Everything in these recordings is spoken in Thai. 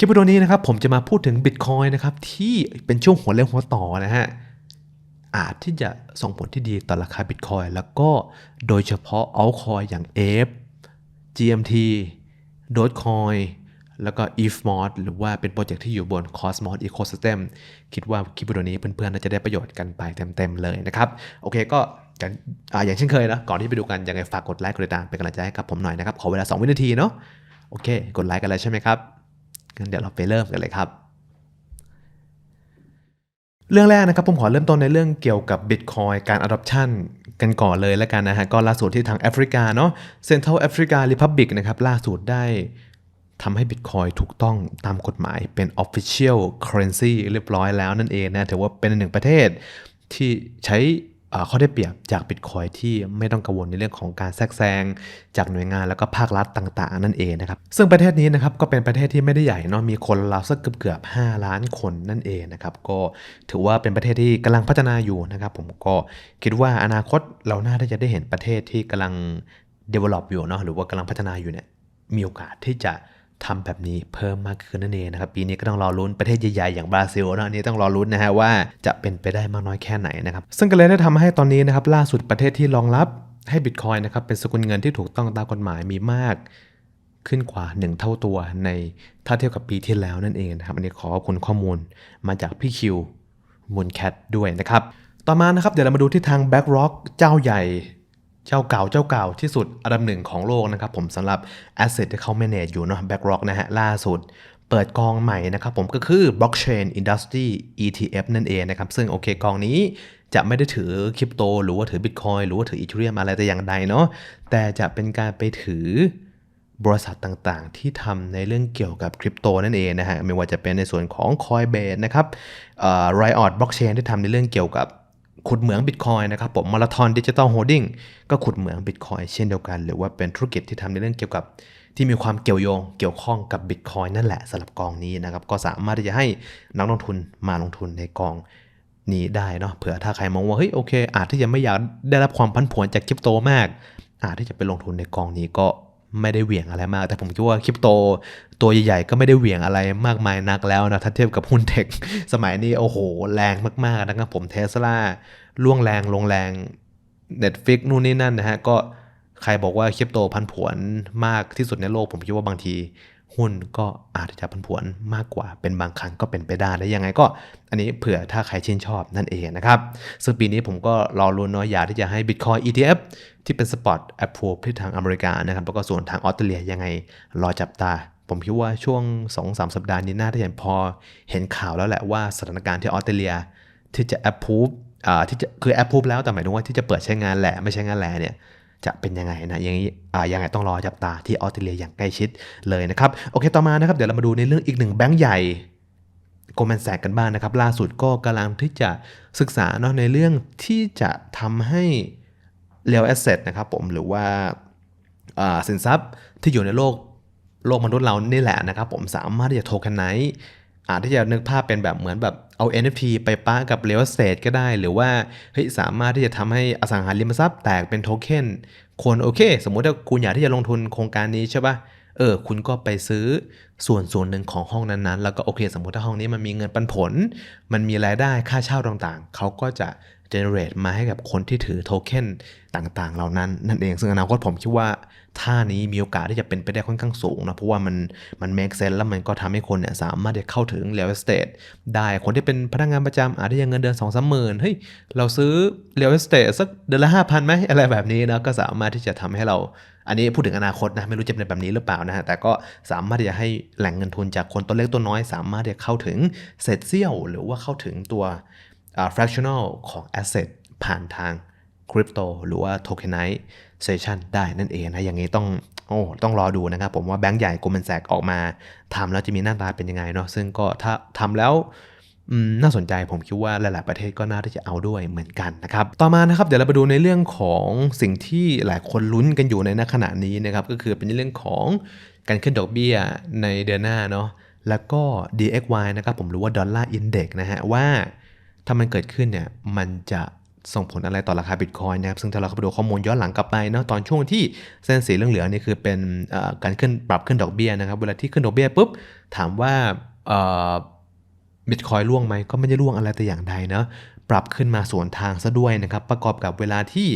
คลิปวิดีโอนี้นะครับผมจะมาพูดถึง Bitcoin นะครับที่เป็นช่วงหัวเรี่ยวหัวต่อนะฮะอาจที่จะส่งผลที่ดีต่อราคา Bitcoin แล้วก็โดยเฉพาะ altcoin อย่าง Ape GMT Dogecoin แล้วก็ ETHMOD หรือว่าเป็นโปรเจกต์ที่อยู่บน Cosmos Ecosystem คิดว่าคลิปวิดีโอนี้เพื่อนๆน่าจะได้ประโยชน์กันไปเต็มๆเลยนะครับ โอเคก็อย่างอ่าอย่างเช่นเคยนะ ก่อนที่ไปดูกันยังไงฝากกดไลค์กดติดตามเป็นกำลังใจให้กับผมหน่อยนะครับ ขอเวลา 2 วินาทีเนาะโอเค กดไลค์กันเลยใช่ไหมครับ งั้นเดี๋ยวเราไปเริ่มกันเลยครับ เรื่องแรกนะครับผมขอเริ่มต้นในเรื่องเกี่ยวกับ Bitcoin การ adoption กันก่อนเลยแล้วกันนะฮะก็ล่าสุดที่ทางแอฟริกาเนาะ Central Africa Republic นะครับล่าสุดได้ทำให้ Bitcoin ถูกต้องตามกฎหมายเป็น official currency เรียบร้อยแล้วนั่นเองนะถือว่าเป็นหนึ่งประเทศที่ใช้ ข้อได้เปรียบจาก Bitcoin ที่ไม่ต้องกังวลในเรื่องของการแทรกแซงจากหน่วยงานแล้วก็ภาครัฐต่างๆ นั่นเองนะครับ ซึ่งประเทศนี้นะครับก็เป็นประเทศที่ไม่ได้ใหญ่เนาะมีคนราวสักเกือบเกือบๆ5ล้านคนนั่นเองนะครับก็ถือว่าเป็นประเทศที่กำลังพัฒนาอยู่นะครับผมก็คิดว่าอนาคตเราน่าจะได้เห็นประเทศที่กำลัง develop อยู่เนาะหรือว่ากำลังพัฒนาอยู่เนี่ยมีโอกาสที่จะ ทำแบบนี้เพิ่มมากขึ้นนั่นเองนะครับ ปีนี้ก็ต้องรอลุ้นประเทศใหญ่ๆอย่างบราซิลนะอันนี้ต้องรอลุ้นนะฮะว่าจะเป็นไปได้มากน้อยแค่ไหนนะครับ ซึ่งก็เลยได้ทำให้ตอนนี้นะครับล่าสุดประเทศที่รองรับให้บิตคอยนะครับเป็นสกุลเงินที่ถูกต้องตามกฎหมายมีมากขึ้นกว่า 1 เท่าตัวในถ้าเทียบกับปีที่แล้วนั่นเองนะครับอันนี้ขอขอบคุณข้อมูลมาจากพี่คิวมูลแคทด้วยนะครับ ต่อมานะครับเดี๋ยวเรามาดูที่ทาง BlackRock เจ้าใหญ่ เจ้าเก่าเจ้าเก่าที่สุดอันดับหนึ่งของโลกนะครับผมสำหรับ Asset ที่เขา manage อยู่เนาะ BlackRock นะฮะล่าสุดเปิดกองใหม่นะครับผมก็คือ Blockchain Industry ETF นั่นเองนะครับ ซึ่งโอเคกองนี้จะไม่ได้ถือคริปโต หรือว่าถือ Bitcoin หรือว่าถือ Ethereum อะไรแต่อย่างใดเนาะแต่จะเป็นการไปถือบริษัทต่างๆ ที่ทำในเรื่องเกี่ยวกับคริปโตนั่นเองนะฮะไม่ว่าจะเป็นในส่วนของ Coinbase นะครับเอ่อ Riot Blockchain ที่ทำในเรื่องเกี่ยวกับ ขุดเหมือง Bitcoin นะครับผม Marathon Digital Holding ก็ขุดเหมือง Bitcoin เช่นเดียวกัน หรือว่าเป็นธุรกิจที่ทำในเรื่องเกี่ยวกับที่มีความเกี่ยวโยงเกี่ยวข้องกับ Bitcoin นั่นแหละสำหรับกองนี้นะครับก็สามารถที่จะให้นักลงทุนมาลงทุนในกองนี้ได้เนาะเผื่อถ้าใครมองว่าเฮ้ยโอเค อาจที่จะไม่อยากได้รับความพันผวนจากคริปโตมาก อาจที่จะไปลงทุนในกองนี้ก็ไม่ได้เหวี่ยงอะไรมาก แต่ผมคิดว่าคริปโตตัวใหญ่ๆ ก็ไม่ได้เหวี่ยงอะไรมากมายนักแล้วนะถ้าเทียบกับหุ้นเทค สมัยนี้โอ้โห แรงมากๆนะครับผมเทสลา ล่วงแรงลงแรง Netflix นู่นนี่นั่นนะฮะ ก็ใครบอกว่าคริปโตพันผวนมากที่สุดในโลก ผมคิดว่าบางทีหุ้นก็อาจจะพันผวนมากกว่าเป็นบางครั้งก็เป็นไปได้และยังไงก็ อันนี้เผื่อถ้าใครชื่นชอบนั่นเองนะครับ ซึ่งปีนี้ผมก็รอรุ้นเนาะอยากที่จะให้ Bitcoin ETF ที่เป็น Spot Approve ที่ทางอเมริกานะครับแล้วก็ส่วนทางออสเตรเลียยังไงรอจับตา ผมคิดว่าช่วง 2-3 สัปดาห์นี้น่าจะเห็นพอเห็นข่าวแล้วแหละว่าสถานการณ์ที่ออสเตรเลียที่จะ approve อ่า ที่จะคือ approve แล้วแต่หมายถึงว่าที่จะเปิดใช้งานแหละไม่ใช้งานแหละเนี่ยจะเป็นยังไงนะยังยังไงต้องรอจับตาที่ออสเตรเลียอย่างใกล้ชิดเลยนะครับโอเคต่อมานะครับเดี๋ยวเรามาดูในเรื่องอีกหนึ่งแบงก์ใหญ่โกลแมนแซกกันบ้างนะครับ ล่าสุดก็กำลังที่จะศึกษาเนาะในเรื่องที่จะทำให้ real asset นะครับผมหรือว่าอ่าสินทรัพย์ที่อยู่ในโลกโลกมนุษย์เรานี่แหละนะครับผมสามารถที่จะโทเคนไนซ์ อาจที่จะนึกภาพเป็นแบบเหมือนแบบเอา NFT ไปป้ากับ real estate ก็ได้ หรือว่าเฮ้ยสามารถที่จะทำให้อสังหาริมทรัพย์แตกเป็นโทเค็นคนโอเค สมมุติถ้าคุณอยากที่จะลงทุนโครงการนี้ใช่ปะเออคุณก็ไปซื้อส่วนส่วนหนึ่งของห้องนั้นๆ แล้วก็โอเค สมมติถ้าห้องนี้มันมีเงินปันผล มันมีรายได้ค่าเช่าต่างๆ เขาก็จะ generate มาให้กับคนที่ถือโทเค็นต่างๆ เหล่านั้น นั่นเองซึ่งอนาคตผมคิดว่าท่านี้มีโอกาสที่จะเป็นไปได้ค่อนข้างสูงนะ เพราะว่ามันมัน make sense แล้วมันก็ทำให้คนเนี่ยสามารถจะเข้าถึง real estate ได้คนที่เป็นพนักงานประจำอาจจะยังเงินเดือน2 3หมื่นเฮ้ย เราซื้อ real estate สักเดือนละ5,000ไหมอะไรแบบนี้นะก็สามารถที่จะทำให้เราอันนี้พูดถึงอนาคตนะ ไม่รู้จะเป็นแบบนี้หรือเปล่านะฮะแต่ก็สามารถที่จะให้แหล่งเงินทุนจากคนตัวเล็กตัวน้อย สามารถที่จะเข้าถึงเศษเสี้ยว หรือว่าเข้าถึงตัว fractional ของ asset ผ่านทางคริปโตหรือว่า tokenization ได้นั่นเองนะ อย่างนี้ต้องโอ้ต้องรอดูนะครับ ผมว่าแบงก์ใหญ่ Goldman Sachs ออกมาทำแล้วจะมีหน้าตาเป็นยังไงเนาะซึ่งก็ถ้าทำแล้วน่าสนใจผมคิดว่าหลาย ๆ ประเทศก็น่าที่จะเอาด้วยเหมือนกันนะครับ ต่อมานะครับเดี๋ยวเราไปดูในเรื่องของสิ่งที่หลายคนลุ้นกันอยู่ในณขณะนี้นะครับ ก็คือเป็นเรื่องของการขึ้นดอกเบี้ยในเดือนหน้าเนาะแล้วก็ DXY นะครับผมรือว่าดอลลาร์อินเด็กนะฮะว่า ถ้ามันเกิดขึ้นเนี่ยมันจะส่งผลอะไรต่อราคาบิตคอยนะครับซึ่งถ้าเราเข้าไปดูข้อมูลย้อนหลังกลับไปเนาะตอนช่วงที่เส้นสีเหลืองๆนี่คือเป็นการขึ้นปรับขึ้นดอกเบี้ยนะครับเวลาที่ขึ้นดอกเบี้ยปุ๊บถามว่าบิตคอยล่วงไหมก็ไม่ได้ล่วงอะไรแต่อย่างใดเนาะปรับขึ้นมาสวนทางซะด้วยนะครับประกอบกับเวลาที่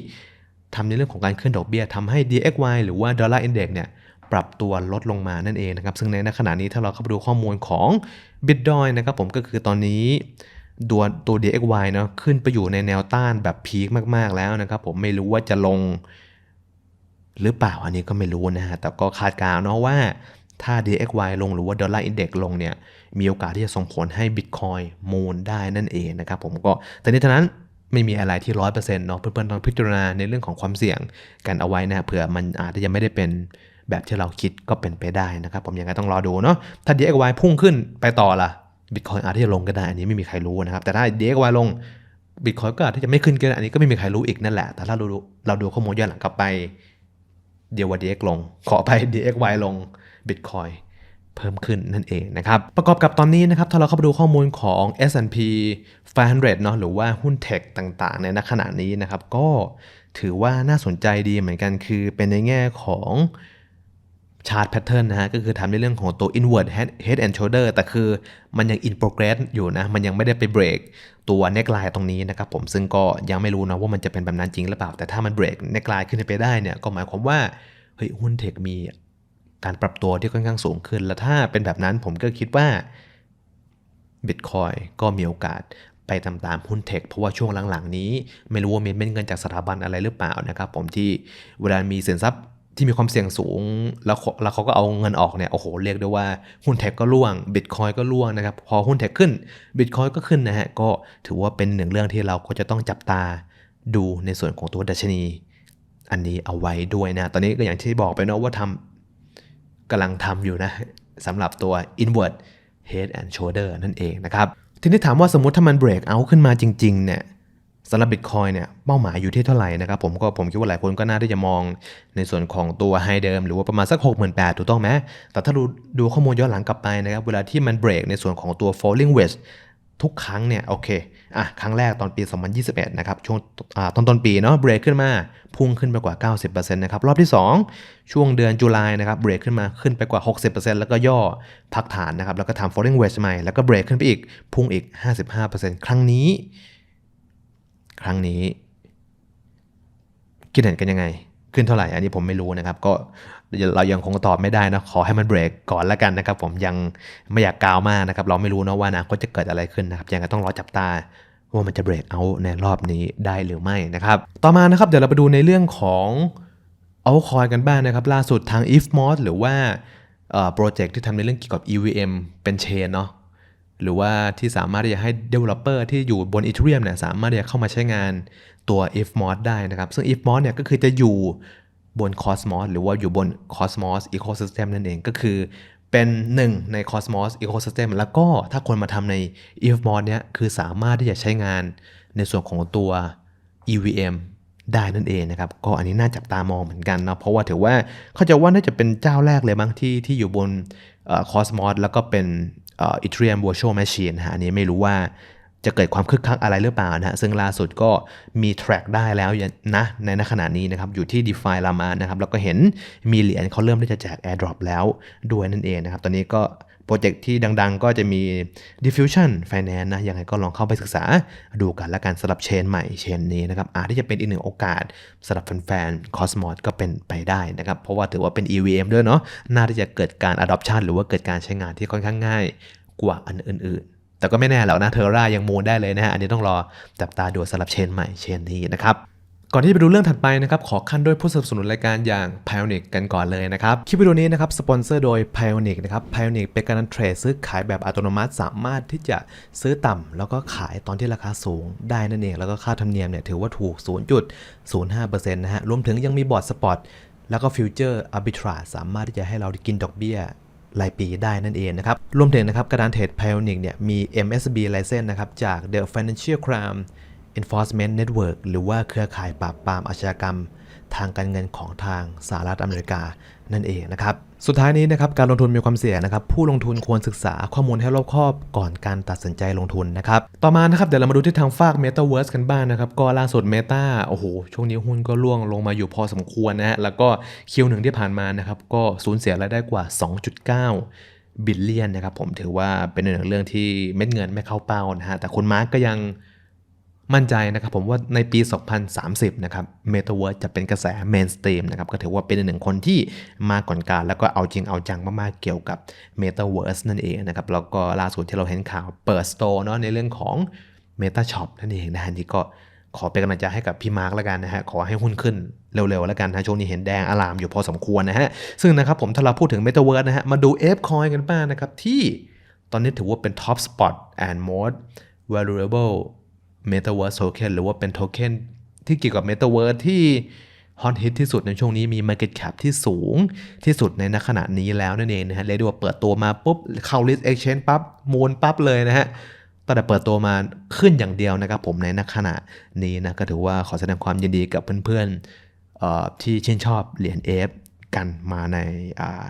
ทำในเรื่องของการขึ้นดอกเบี้ยทำให้ DXY หรือว่า Dollar Index เนี่ยปรับตัวลดลงมานั่นเองนะครับซึ่งในขณะนี้ถ้าเราเข้าไปดูข้อมูลของ Bitcoin นะครับผมก็คือตอนนี้ ตัวตัว DXY เนาะขึ้นไปอยู่ในแนวต้านแบบพีคมากๆแล้วนะครับ ผมไม่รู้ว่าจะลง หรือเปล่าอันนี้ก็ไม่รู้นะฮะแต่ก็คาดการณ์เนาะว่าถ้า DXY ลงหรือว่า Dollar Index ลงเนี่ย มีโอกาสที่จะส่งผลให้ Bitcoin มูลได้นั่นเองนะครับผมก็แต่ในทั้งนั้นไม่มีอะไรที่ร้อยเปอร์เซ็นต์เนาะเพื่อนๆต้องพิจารณาในเรื่องของความเสี่ยงกันเอาไว้นะเผื่อมันอาจจะยังไม่ได้เป็นแบบที่เราคิดก็เป็นไปได้นะครับ ผมยังไงต้องรอดูเนาะถ้า DXY พุ่งขึ้นไปต่อล่ะ Bitcoin อาจจะลงก็ได้ อันนี้ไม่มีใครรู้นะครับ แต่ถ้า DXY ลง Bitcoin ก็อาจจะไม่ขึ้นก็ได้อันนี้ก็ไม่มีใครรู้อีกนั่นแหละ แต่ถ้าเราดูเราดูข้อมูลย้อนหลังกลับไปเดียวว่า DX ลง ขอไป DXY ลง Bitcoin เพิ่มขึ้นนั่นเองนะครับ ประกอบกับตอนนี้นะครับ ถ้าเราเข้าไปดูข้อมูลของ S&P 500 เนาะหรือว่าหุ้นเทคต่างๆ ในณขณะนี้นะครับ ก็ถือว่าน่าสนใจดีเหมือนกันคือเป็นในแง่ของ ชาร์ตแพทเทิร์นนะฮะก็คือทำในเรื่องของตัว inward head head and shoulder แต่คือมันยัง in progress อยู่นะ มันยังไม่ได้ไปเบรกตัว neckline ตรงนี้นะครับผมซึ่งก็ยังไม่รู้นะว่ามันจะเป็นแบบนั้นจริงหรือเปล่า แต่ถ้ามันเบรก neckline ขึ้นไปได้เนี่ยก็หมายความว่าเฮ้ยหุ้นเทคมีการปรับตัวที่ค่อนข้างสูงขึ้น แล้วถ้าเป็นแบบนั้นผมก็คิดว่า Bitcoin ก็มีโอกาสไปตามๆหุ้นเทคเพราะว่าช่วงหลังๆนี้ ไม่รู้ว่ามีเม็ดเงินจากสถาบันอะไรหรือเปล่านะครับผมที่เวลามีสินทรัพย์ ที่มีความเสี่ยงสูง แล้วเขาแล้วเขาก็เอาเงินออกเนี่ยโอ้โหเรียกได้ว่าหุ้นเทคก็ร่วง Bitcoin ก็ร่วงนะครับ พอหุ้นเทคขึ้น Bitcoin ก็ขึ้นนะฮะก็ถือว่าเป็นหนึ่งเรื่องที่เราก็จะต้องจับตาดูในส่วนของตัวดัชนี อันนี้เอาไว้ด้วยนะ ตอนนี้ก็อย่างที่บอกไปเนาะว่าทำกำลังทำอยู่นะสำหรับตัว inward head and shoulder นั่นเองนะครับ ทีนี้ถามว่าสมมติถ้ามัน break out ขึ้นมาจริงๆเนี่ย สำหรับ Bitcoin เนี่ยเป้าหมายอยู่ที่เท่าไหร่นะครับผมก็ผมคิดว่าหลายคนก็น่าที่จะมองในส่วนของตัวไฮเดิม หรือว่าประมาณสัก 68,000ถูกต้องไหมแต่ถ้าดูดูข้อมูลย้อนหลังกลับไปนะครับ เวลาที่มัน break ในส่วนของตัว falling wedge ทุกครั้งเนี่ยโอเคอะครั้งแรกตอนปี 2021 นะครับช่วงอ่าต้นต้นปีเนาะเบรกขึ้นมาพุ่งขึ้นไปกว่า 90%นะครับรอบที่ 2 ช่วงเดือนตุลานะครับเบรกขึ้นมาขึ้นไปกว่า 60%แล้วก็ย่อพักฐานนะครับแล้วก็ทำ falling wedge ใหม่แล้วก็เบรกขึ้นไปอีกพุ่งอีก 55%ครั้งนี้ ครั้งนี้ คิดเห็นกันยังไง ขึ้นเท่าไหร่ อันนี้ผมไม่รู้นะครับ ก็เรายังคงตอบไม่ได้นะ ขอให้มันเบรกก่อนแล้วกันนะครับ ผมยังไม่อยากกาวมากนะครับ เราไม่รู้นะว่านะก็จะเกิดอะไรขึ้นนะครับ ยังไงต้องรอจับตาว่ามันจะเบรกเอาในรอบนี้ได้หรือไม่นะครับ ต่อมานะครับเดี๋ยวเราไปดูในเรื่องของเอาคอยกันบ้างนะครับ ล่าสุดทาง IFMOS หรือว่าโปรเจกต์ที่ทำในเรื่องเกี่ยวกับ EVM เป็นเชนเนาะ หรือว่าที่สามารถที่จะให้ developer ที่อยู่บน Ethereum เนี่ยสามารถที่จะเข้ามาใช้งานตัว IFMOS ได้นะครับ ซึ่ง IFMOS เนี่ยก็คือจะอยู่บน Cosmos หรือว่าอยู่บน Cosmos Ecosystem นั่นเองก็คือเป็นหนึ่งใน Cosmos Ecosystem แล้วก็ถ้าคนมาทำใน IFMOS เนี่ยคือสามารถที่จะใช้งานในส่วนของตัว EVM ได้นั่นเองนะครับ ก็อันนี้น่าจับตามองเหมือนกันนะเพราะว่าถือว่าเขาจะว่าน่าจะเป็นเจ้าแรกเลยบ้างที่ที่อยู่บนคอสมอสแล้วก็เป็น อีเทรียมวัวโชแมชชีนฮะอันนี้ไม่รู้ว่าจะเกิดความคึกคักอะไรหรือเปล่านะฮะซึ่งล่าสุดก็มีแทร็กได้แล้วนะในขณะนี้นะครับอยู่ที่ DeFi Lama นะครับแล้วก็เห็นมีเหรียญเขาเริ่มที่จะแจก Airdrop แล้วด้วยนั่นเองนะครับตอนนี้ก็ โปรเจกต์ที่ดังๆ ก็จะมี Diffusion Finance นะยังไงก็ลองเข้าไปศึกษาดูกันและกันสำหรับเชนใหม่เชนนี้นะครับอาจที่จะเป็นอีกหนึ่งโอกาสสำหรับแฟนๆ Cosmos ก็เป็นไปได้นะครับ เพราะว่าถือว่าเป็น EVM ด้วยเนาะน่าที่จะเกิดการ adoption หรือว่าเกิดการใช้งานที่ค่อนข้างง่ายกว่าอันอื่นๆ แต่ก็ไม่แน่หรอกนะเทอร่ายังมูนได้เลยนะฮะอันนี้ต้องรอจับตาดูสำหรับเชนใหม่เชนนี้นะครับ ก่อนที่จะไปดูเรื่องถัดไปนะครับขอขั้นด้วยผู้สนับสนุนรายการอย่าง Pionic กันก่อนเลยนะครับคลิปวิดีโอนี้นะครับสปอนเซอร์โดย Pionic นะครับ Pionic เป็นการเทรดซื้อขายแบบอัตโนมัติ สามารถที่จะซื้อต่ำแล้วก็ขายตอนที่ราคาสูงได้นั่นเอง แล้วก็ค่าธรรมเนียมเนี่ยถือว่าถูก 0.05%นะฮะรวมถึงยังมีบอร์ดสปอตแล้วก็ฟิวเจอร์อาร์บิทราสามารถที่จะให้เรากินดอกเบี้ยรายปีได้นั่นเองนะครับ รวมถึงนะครับกระดานเทรด Pionic เนี่ยมี MSB license นะครับจาก The Financial Crime Enforcement Network หรือว่าเครือข่ายปราบปรามอาชญากรรม ทางการเงินของทางสหรัฐอเมริกานั่นเองนะครับ สุดท้ายนี้นะครับการลงทุนมีความเสี่ยงนะครับ ผู้ลงทุนควรศึกษาข้อมูลให้รอบคอบก่อนการตัดสินใจลงทุนนะครับ ต่อมานะครับเดี๋ยวเรามาดูที่ทางฝาก Metaverse กันบ้างนะครับ ก็ล่าสุด Meta โอ้โห ช่วงนี้หุ้นก็ร่วงลงมาอยู่พอสมควรนะฮะแล้วก็คิวหนึ่งที่ผ่านมานะครับ ก็สูญเสียรายได้กว่า 2.9 บิลเลียนนะครับผมถือว่าเป็นหนึ่งเรื่องที่เม็ดเงินไม่เข้าเป้านะฮะแต่คุณมาร์กก็ยัง มั่นใจนะครับผมว่าในปี 2030 นะครับ Metaverse จะเป็นกระแส mainstream นะครับก็ถือว่าเป็นหนึ่งคนที่มาก่อนการ แล้วก็เอาจริงเอาจังมากๆเกี่ยวกับ Metaverse นั่นเองนะครับแล้วก็ล่าสุดที่เราเห็นข่าวเปิด store เนาะในเรื่องของ Meta Shop นั่นเองนะฮะนี่ก็ขอเป็นกำลังใจให้กับพี่มาร์กแล้วกันนะฮะ ขอให้หุ้นขึ้นเร็วๆแล้วกันนะช่วงนี้เห็นแดงอลามอยู่พอสมควรนะฮะ ซึ่งนะครับผมถ้าเราพูดถึง Metaverse นะฮะ มาดู Ape Coin กันบ้างนะครับ ที่ตอนนี้ถือว่าเป็น top spot and most valuable Metaverse Token หรือว่าเป็นโทเค็นที่เกี่ยวกับ Metaverse ที่ฮอตฮิตที่สุดในช่วงนี้มี Market Cap ที่สูงที่สุดในณขณะนี้แล้วนั่นเองนะฮะเรียกได้ว่าเปิดตัวมาปุ๊บ เข้า list exchange ปั๊บมูลปั๊บเลยนะฮะตั้งแต่เปิดตัวมาขึ้นอย่างเดียวนะครับผมในณขณะนี้นะก็ถือว่าขอแสดงความยินดีกับเพื่อนๆที่ชื่นชอบเหรียญ F กันมาใน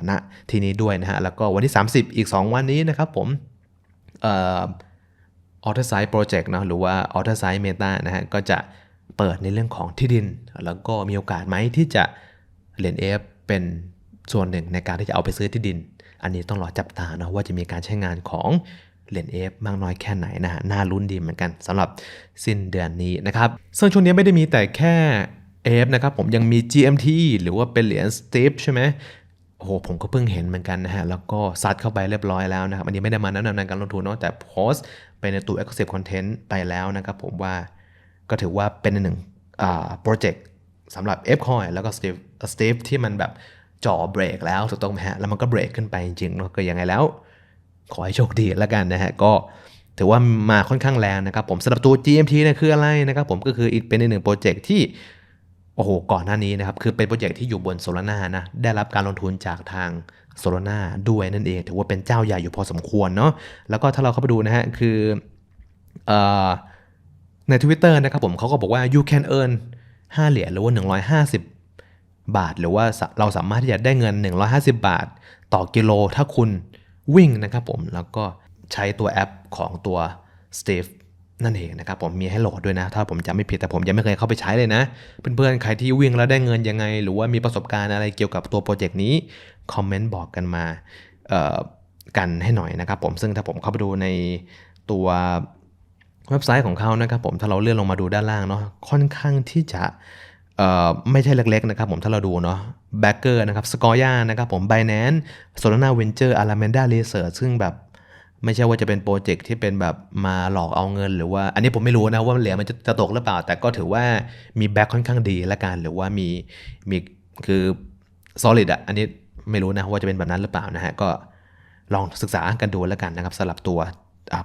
ณที่นี้ด้วยนะฮะแล้วก็วันที่ 30 อีก 2 วันนี้นะครับผมเออเทอร์ไซด์โปรเจกต์นาะหรือว่าออเทอร์ไซด์เมตานะฮะก็จะเปิดในเรื่องของที่ดิน แล้วก็มีโอกาสไหมที่จะเหรียญเอฟเป็นส่วนหนึ่งในการที่จะเอาไปซื้อที่ดิน อันนี้ต้องรอจับตาเนาะว่าจะมีการใช้งานของเหรียญเอฟมากน้อยแค่ไหนนะฮะน่าลุ้นดีเหมือนกันสำหรับสิ้นเดือนนี้นะครับซึ่งช่วงนี้ไม่ได้มีแต่แค่เอฟนะครับผมยังมี GMT หรือว่าเป็นเหรียญสตีฟใช่ไหมโอ้โหผมก็เพิ่งเห็นเหมือนกันนะฮะ แล้วก็ซัดเข้าไปเรียบร้อยแล้วนะครับ อันนี้ไม่ได้มาแนะนำในการลงทุนเนาะแต่โพสต์ ไปในตัว Exclusive Content ไปแล้วนะครับผมว่าก็ถือว่าเป็นหนึ่งอ่าโปรเจกต์สำหรับ F Coin แล้วก็ Steve Steve ที่มันแบบจ่อเบรกแล้วถูกต้องไหมฮะ แล้วมันก็เบรกขึ้นไปจริงๆเนาะก็ยังไงแล้ว ขอให้โชคดีแล้วกันนะฮะ ก็ถือว่ามาค่อนข้างแรงนะครับผมสำหรับตัว GMT เนี่ยคืออะไรนะครับผมก็คืออีกเป็นอีกหนึ่งโปรเจกต์ที่ โอ้โห ก่อนหน้านี้นะครับ คือเป็นโปรเจกต์ที่อยู่บนโซลาร่านะ ได้รับการลงทุนจากทางโซลาร่าด้วยนั่นเอง ถือว่าเป็นเจ้าใหญ่อยู่พอสมควรเนาะ แล้วก็ถ้าเราเข้าไปดูนะฮะ คืออใน Twitter นะครับผมเขาก็บอกว่า you can earn 5 เหรียญหรือว่า 150 บาท หรือว่าเราสามารถที่จะได้เงิน 150 บาท ต่อกิโลถ้าคุณวิ่งนะครับผม แล้วก็ใช้ตัวแอปของตัว Steve นั่นเองนะครับผมมีให้โหลดด้วยนะ ถ้าผมจำไม่ผิดแต่ผมยังไม่เคยเข้าไปใช้เลยนะ เพื่อนๆใครที่วิ่งแล้วได้เงินยังไง หรือว่ามีประสบการณ์อะไรเกี่ยวกับตัวโปรเจกต์นี้คอมเมนต์บอกกันมากันให้หน่อยนะครับผมซึ่งถ้าผมเข้าไปดูในตัวเว็บไซต์ของเขานะครับผมถ้าเราเลื่อนลงมาดูด้านล่างเนาะค่อนข้างที่จะไม่ใช่เล็กๆนะครับผมถ้าเราดูเนาะแบ็กเกอร์นะครับสกอร์ย่านะครับผม Binance Solana Venture Alameda Research ซึ่งแบบ ไม่ใช่ว่าจะเป็นโปรเจกต์ที่เป็นแบบมาหลอกเอาเงินหรือว่า อันนี้ผมไม่รู้นะว่าเหรียญมันจะจะตกหรือเปล่า แต่ก็ถือว่ามีแบ็คค่อนข้างดีละกันหรือว่ามีมีคือ solid อะอันนี้ไม่รู้นะว่าจะเป็นแบบนั้นหรือเปล่านะฮะก็ลองศึกษากันดูแล้วกันนะครับสำหรับตัว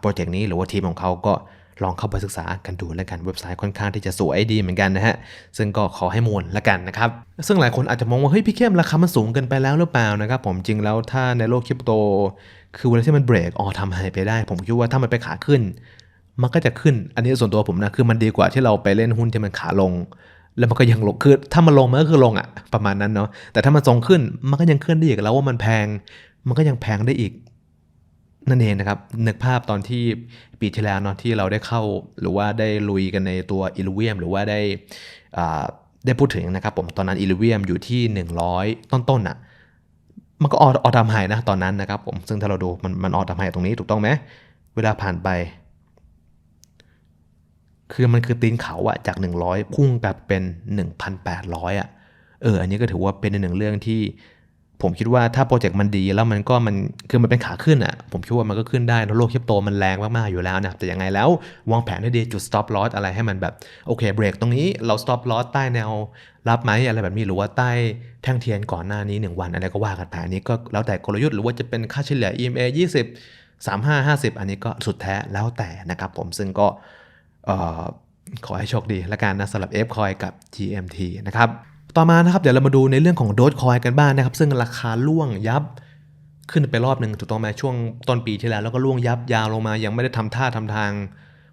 โปรเจกต์นี้หรือว่าทีมของเขาก็ลองเข้าไปศึกษากันดูแล้วกันเว็บไซต์ค่อนข้างที่จะสวยดีเหมือนกันนะฮะ ซึ่งก็ขอให้มูลละกันนะครับ ซึ่งหลายคนอาจจะมองว่า เฮ้ยพี่เข้มราคามันสูงเกินไปแล้วหรือเปล่านะครับ ผมจริงแล้วถ้าในโลกคริปโต คือเวลาที่มันเบรกอ๋อทำให้ไปได้ ผมคิดว่าถ้ามันไปขาขึ้น มันก็จะขึ้น อันนี้ส่วนตัวผมนะคือมันดีกว่าที่เราไปเล่นหุ้นที่มันขาลง แล้วมันก็ยังลงคือถ้ามันลงมันก็คือลงอะประมาณนั้นเนาะแต่ถ้ามันทรงขึ้นมันก็ยังขึ้นได้อีกแล้วว่ามันแพง มันก็ยังแพงได้อีกนั่นเองนะครับนึกภาพตอนที่ปีที่แล้วเนาะที่เราได้เข้า หรือว่าได้ลุยกันในตัวอิลูเวียมหรือว่าได้อ่าได้พูดถึงนะครับผมตอนนั้นอิลูเวียมอยู่ที่ 100 ต้นๆอะ มันก็ออออดามไฮนะตอนนั้นนะครับผมซึ่งถ้าเราดูมันมันออดามไฮตรงนี้ถูกต้องไหมเวลาผ่านไป คือมันคือตีนเขาอะจาก 100 พุ่งกลับเป็น 1,800อะเอออันนี้ก็ถือว่าเป็นหนึ่งเรื่องที่ ผมคิดว่าถ้าโปรเจกต์มันดีแล้วมันก็มันคือมันเป็นขาขึ้นอะผมคิดว่ามันก็ขึ้นได้นะโลกคริปโตมันแรงมากๆอยู่แล้วนะแต่ยังไงแล้ววางแผนให้ดีจุด stop loss อะไรให้มันแบบ โอเคเบรกตรงนี้เรา stop loss ใต้แนวรับไหมอะไรแบบนี้หรือว่าใต้แท่งเทียนก่อนหน้านี้ 1 วันอะไรก็ว่ากันไปอันนี้ก็แล้วแต่กลยุทธ์หรือว่าจะเป็นค่าเฉลี่ย EMA 20 35 50 อันนี้ก็สุดแท้แล้วแต่นะครับผมซึ่งก็ขอให้โชคดีและกันนะสำหรับ F Coin กับ GMT นะครับ ต่อมานะครับเดี๋ยวเรามาดูในเรื่องของโด g คอยกันบ้างนะครับ ซึ่งราคาล่วงยับขึ้นไปรอบหนึ่งถูกต้องไหมช่วงต้นปีที่แล้วแล้วก็ล่วงยับยาวลงมา ยังไม่ได้ทำท่าทำทาง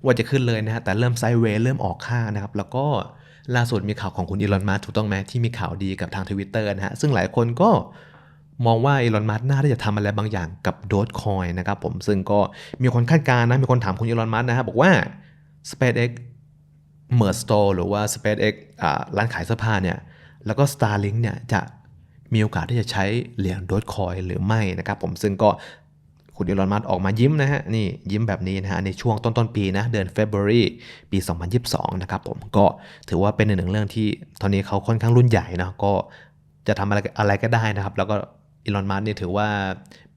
ว่าจะขึ้นเลยนะฮะแต่เริ่มไซด์เวย์เริ่มออกค่านะครับ แล้วก็ล่าสุดมีข่าวของคุณอีลอนมัสถูกต้องไหมที่มีข่าวดีกับทางทวิตเตอร์นะฮะซึ่งหลายคนก็มองว่าอีลอนมัสน่าที่จะทำอะไรบางอย่างกับโด g คอยนะครับผมซึ่งก็มีคนคาดการณ์นะมีคนถามคุณอีลอนมัสนะฮะบอกว่า SpaceX m e r Store หรือว่า SpaceX ร้านขายเสื้อผ้าเนี่ย แล้วก็ Starlink เนี่ยจะมีโอกาสที่จะใช้เหรียญโด g คอยหรือไม่นะครับผมซึ่งก็คุณอีลอนมัสออกมายิ้มนะฮะนี่ยิ้มแบบนี้นะฮะในช่วงต้นต้นปีนะเดือน February ปี 2022 นะครับผมก็ถือว่าเป็นหนึ่งเรื่องที่ตอนนี้เขาค่อนข้างรุ่นใหญ่นะก็จะทำอะไรอะไรก็ได้นะครับ แล้วก็อีลอนมัสเนี่ยถือว่า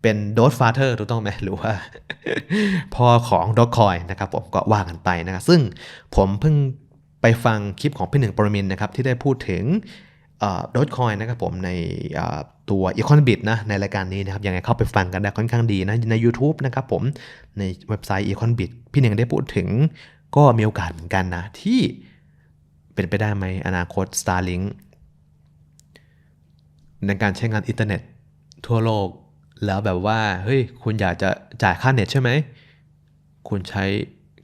เป็นโด g ฟาเธอร์ถูกต้องไหมหรือว่าพ่อของด g คอยนะครับผมก็ว่ากันไปนะครับซึ่งผมเพิ่งไปฟังคลิปของพี่หนึ่งปรมินนะครับที่ได้พูดถึง โด g คอยนะครับผมในเอ่อตัว e c o n b i t นะในรายการนี้นะครับยังไงเข้าไปฟังกันได้ค่อนข้างดีนะใน YouTube นะครับผมในเว็บไซต์ e c o n b i t พี่หนึ่งได้พูดถึงก็มีโอกาสเหมือนกันนะ ที่เป็นไปได้ไหมอนาคต Starlink ในการใช้งานอินเทอร์เน็ตทั่วโลก แล้วแบบว่า เฮ้ย คุณอยากจะจ่ายค่าเน็ตใช่ไหม คุณใช้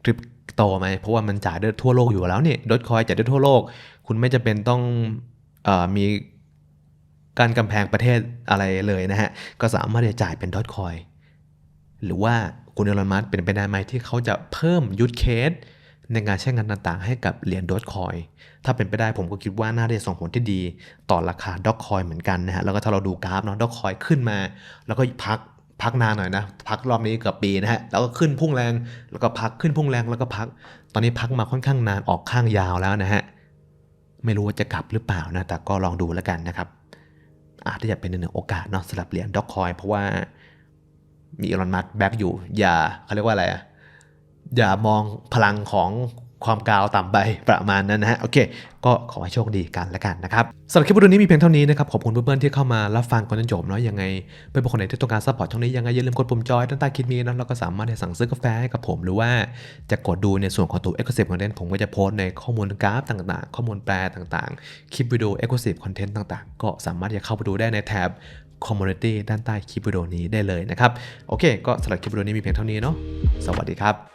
คริปโตไหม เพราะว่ามันจ่ายได้ทั่วโลกอยู่แล้วเนี่ยดอทคอยจ่ายได้ทั่วโลก คุณไม่จะเป็นต้อง มีการกำแพงประเทศอะไรเลยนะฮะ ก็สามารถจะจ่ายเป็นดอทคอยหรือว่าคุณเอลอนมัสเป็นไปได้ไหมที่เขาจะเพิ่มยูทเคสในการใช้งานต่างๆ ให้กับเหรียญดอทคอยถ้าเป็นไปได้ผมก็คิดว่าน่าจะส่งผลที่ดีต่อราคาดอทคอยเหมือนกันนะฮะ แล้วก็ถ้าเราดูกราฟเนาะดอทคอยขึ้นมา แล้วก็พักพักนานหน่อยนะ พักรอบนี้เกือบปีนะฮะ แล้วก็ขึ้นพุ่งแรง แล้วก็พักขึ้นพุ่งแรงแล้วก็พัก ตอนนี้พักมาค่อนข้างนานออกข้างยาวแล้วนะฮะ ไม่รู้ว่าจะกลับหรือเปล่านะ แต่ก็ลองดูแล้วกันนะครับ อาจจะเป็นหนึ่งโอกาสเนาะสำหรับเหรียญด็อกคอยเพราะว่ามีอีลอนมัสแบ็กอยู่ อย่าเขาเรียกว่าอะไรอะอย่ามองพลังของ ความกาวต่ำไปประมาณนั้นนะฮะ โอเค ก็ขอให้โชคดีกันล้วกันนะครับสำหรับคลิปวิดีโอนี้มีเพียงเท่านี้นะครับ ขอบคุณเพื่อนๆที่เข้ามารับฟังกันจนจบเนาะยังไงเพื่อนๆคนไหนที่ต้องการซัพพอร์ตช่องนี้ยังไงอย่าลืมกดปุ่มจอยด้านใต้คลิปนี้นะแล้วก็สามารถสั่งซื้อกาแฟให้กับผมหรือว่าจะกดดูในส่วนของตัว Exclusive Content ผมก็จะโพสต์ในข้อมูลกราฟต่างๆ ข้อมูลแปลต่างๆ คลิปวิดีโอ Exclusive Content ต่างๆ ก็สามารถจะเข้าไปดูได้ในแท็บ Community ด้านใต้คลิปวิดีโอนี้ได้เลยนะครับโอเค ก็สำหรับคลิปวิดีโอนี้มีเพียงเท่านี้เนาะสวัสดีครับ